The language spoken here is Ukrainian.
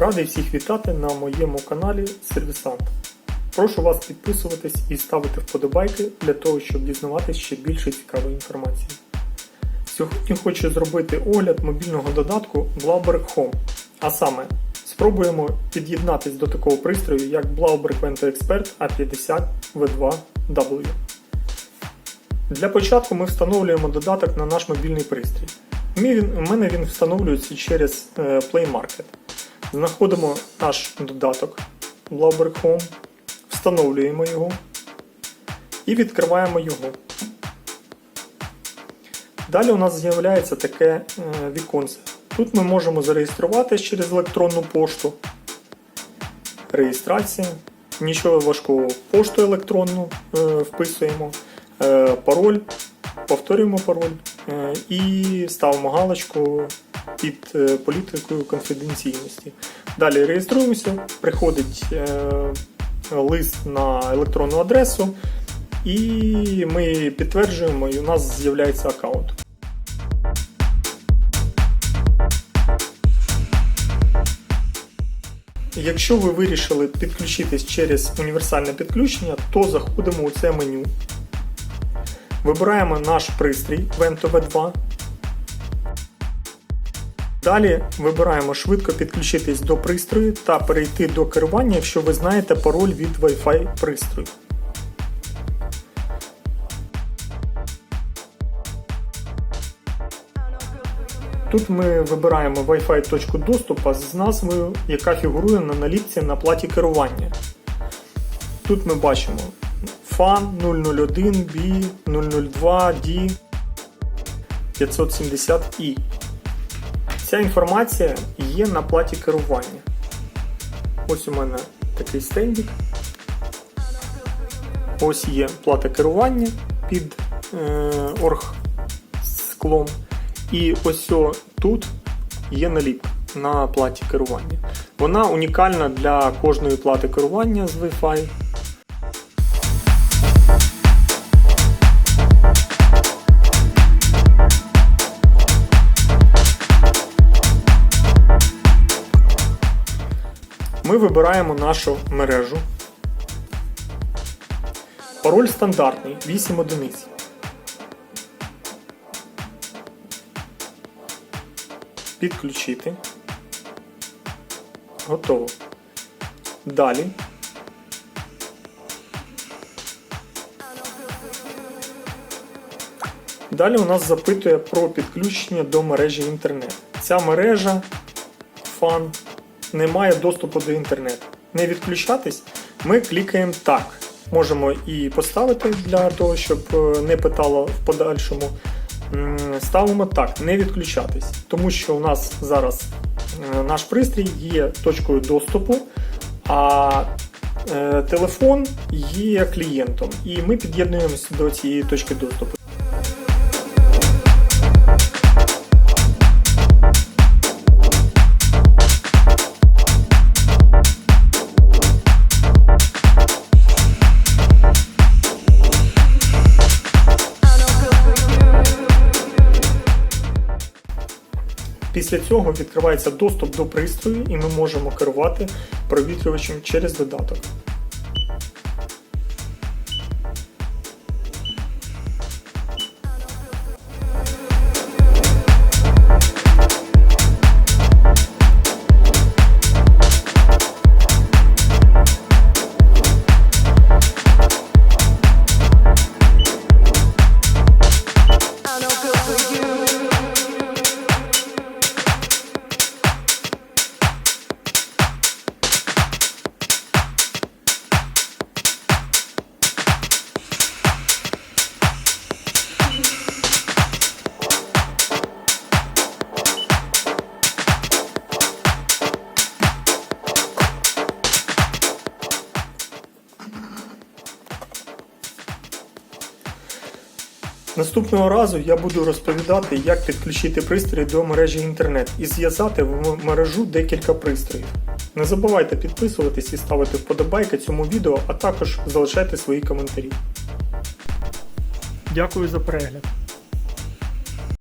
Радий всіх вітати на моєму каналі Сервісант. Прошу вас підписуватись і ставити вподобайки для того, щоб дізнаватися ще більше цікавої інформації. Сьогодні хочу зробити огляд мобільного додатку Blauberg Home. А саме, спробуємо під'єднатись до такого пристрою, як Blauberg Vento Expert A50 V2W. Для початку ми встановлюємо додаток на наш мобільний пристрій. У мене він встановлюється через е, Play Market. Знаходимо наш додаток Blauberg Home, встановлюємо його і відкриваємо його. Далі у нас з'являється таке е, віконце. Тут ми можемо зареєструватися через електронну пошту. Реєстрація. Нічого важкого. Пошту електронну е, вписуємо, е, пароль, повторюємо пароль і ставимо галочку під е, політикою конфіденційності. Далі реєструємося, приходить е, лист на електронну адресу, і ми підтверджуємо, і у нас з'являється аккаунт. Якщо ви вирішили підключитись через універсальне підключення, то заходимо у це меню. Вибираємо наш пристрій Vento V2. Далі вибираємо швидко підключитись до пристрою та перейти до керування, якщо ви знаєте пароль від Wi-Fi пристрою. Тут ми вибираємо Wi-Fi точку доступу з назвою, яка фігурує на наліпці на платі керування. Тут ми бачимо FAN 001B 002D 570i. Ця інформація є на платі керування. Ось у мене такий стендик. Ось є плата керування під е, орг склом. І ось тут є наліпка на платі керування. Вона унікальна для кожної плати керування з Wi-Fi. Ми вибираємо нашу мережу. Пароль стандартний 8 одиниць. Підключити. Готово. Далі. Далі у нас запитує про підключення до мережі інтернет. Ця мережа фан не має доступу до інтернету. Не відключатись, ми клікаємо так. Можемо і поставити для того, щоб е, не питало в подальшому. Ставимо так, не відключатись, тому що у нас зараз е, наш пристрій є точкою доступу, а е, телефон є клієнтом, і ми під'єднуємося до цієї точки доступу. Після цього відкривається доступ до пристрою, і ми можемо керувати провітрювачем через додаток. Наступного разу я буду розповідати, як підключити пристрій до мережі інтернет і зв'язати в мережу декілька пристроїв. Не забувайте підписуватись і ставити вподобайки цьому відео, а також залишайте свої коментарі. Дякую за перегляд.